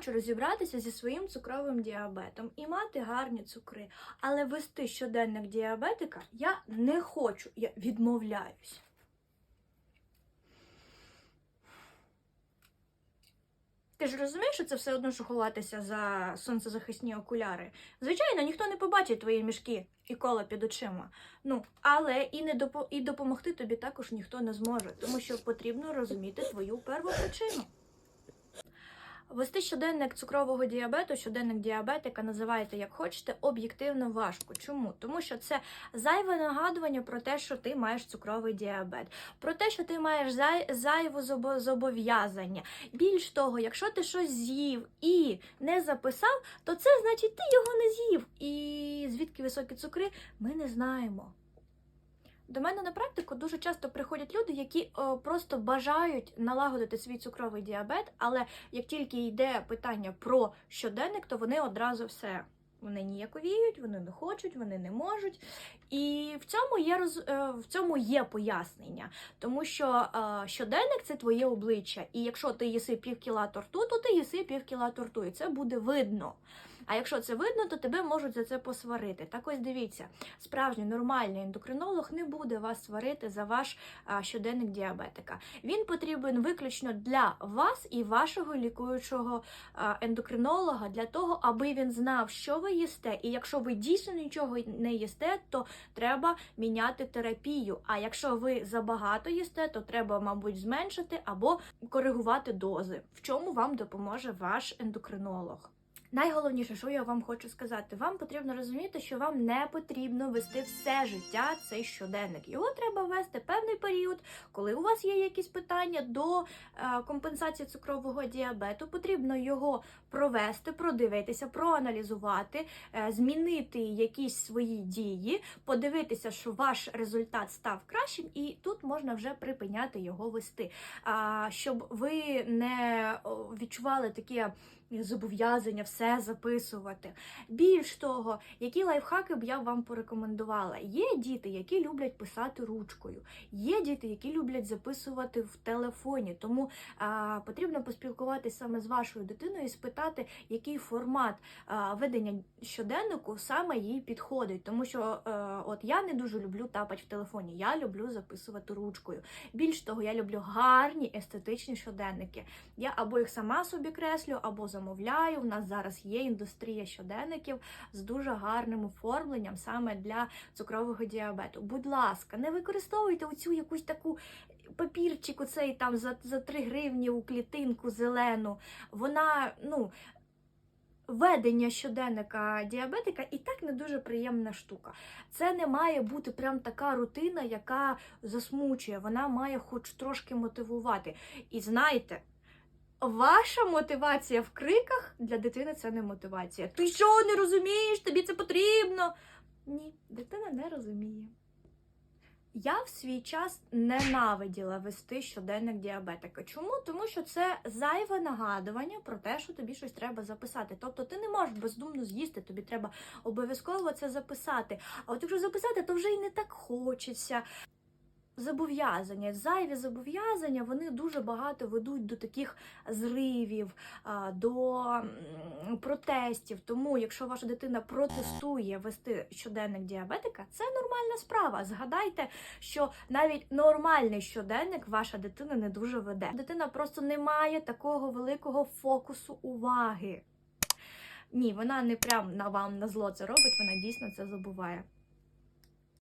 хочу розібратися зі своїм цукровим діабетом і мати гарні цукри, але вести щоденник діабетика я не хочу, я відмовляюсь. Ти ж розумієш, що це все одно що ховатися за сонцезахисні окуляри. Звичайно, ніхто не побачить твої мішки і кола під очима. Ну, але і не допо- і допомогти тобі також ніхто не зможе, тому що потрібно розуміти твою первопричину. Вести щоденник цукрового діабету, щоденник діабетика, називайте як хочете, об'єктивно важко. Чому? Тому що це зайве нагадування про те, що ти маєш цукровий діабет, про те, що ти маєш зай... зайву зобо- зобов'язання. Більш того, якщо ти щось з'їв і не записав, то це значить ти його не з'їв. І звідки високі цукри, ми не знаємо. До мене на практику дуже часто приходять люди, які о, просто бажають налагодити свій цукровий діабет, але як тільки йде питання про щоденник, то вони одразу все. Вони ніяковіють, вони не хочуть, вони не можуть. І в цьому є роз... е, в цьому є пояснення, тому що е, щоденник це твоє обличчя. І якщо ти їси пів кіла торту, то ти їси пів кіла торту, і це буде видно. А якщо це видно, то тебе можуть за це посварити. Так ось дивіться, справжній нормальний ендокринолог не буде вас сварити за ваш щоденник діабетика. Він потрібен виключно для вас і вашого лікуючого ендокринолога для того, аби він знав, що ви їсте. І якщо ви дійсно нічого не їсте, то треба міняти терапію. А якщо ви забагато їсте, то треба, мабуть, зменшити або коригувати дози, в чому вам допоможе ваш ендокринолог. Найголовніше, що я вам хочу сказати, вам потрібно розуміти, що вам не потрібно вести все життя цей щоденник. Його треба вести певний період, коли у вас є якісь питання до е, компенсації цукрового діабету. Потрібно його провести, продивитися, проаналізувати, е, змінити якісь свої дії, подивитися, що ваш результат став кращим, і тут можна вже припиняти його вести. Щоб ви не відчували таке зобов'язання все записувати. Більш того, які лайфхаки б я вам порекомендувала? Є діти, які люблять писати ручкою, є діти, які люблять записувати в телефоні. Тому а, потрібно поспілкуватися саме з вашою дитиною і спитати, який формат а, ведення щоденнику саме їй підходить. Тому що е, от я не дуже люблю тапати в телефоні, я люблю записувати ручкою. Більш того, я люблю гарні естетичні щоденники. Я або їх сама собі креслю, або замовляю. У нас зараз є індустрія щоденників з дуже гарним оформленням саме для цукрового діабету. Будь ласка, не використовуйте оцю якусь таку папірчик, оцей там за, за 3 гривні у клітинку зелену. Вона, ну. Ведення щоденника діабетика і так не дуже приємна штука. Це не має бути прям така рутина, яка засмучує. Вона має хоч трошки мотивувати. І знаєте, ваша мотивація в криках для дитини це не мотивація. Ти що не розумієш? Тобі це потрібно? Ні, дитина не розуміє. Я в свій час ненавиділа вести щоденник діабетика. Чому? Тому що це зайве нагадування про те, що тобі щось треба записати. Тобто ти не можеш бездумно з'їсти, тобі треба обов'язково це записати. А от якщо записати, то вже й не так хочеться. Зобов'язання, зайві зобов'язання, вони дуже багато ведуть до таких зривів, до протестів. Тому, якщо ваша дитина протестує вести щоденник діабетика, це нормальна справа. Згадайте, що навіть нормальний щоденник ваша дитина не дуже веде. Дитина просто не має такого великого фокусу уваги. Ні, вона не прям на вам на зло це робить, вона дійсно це забуває.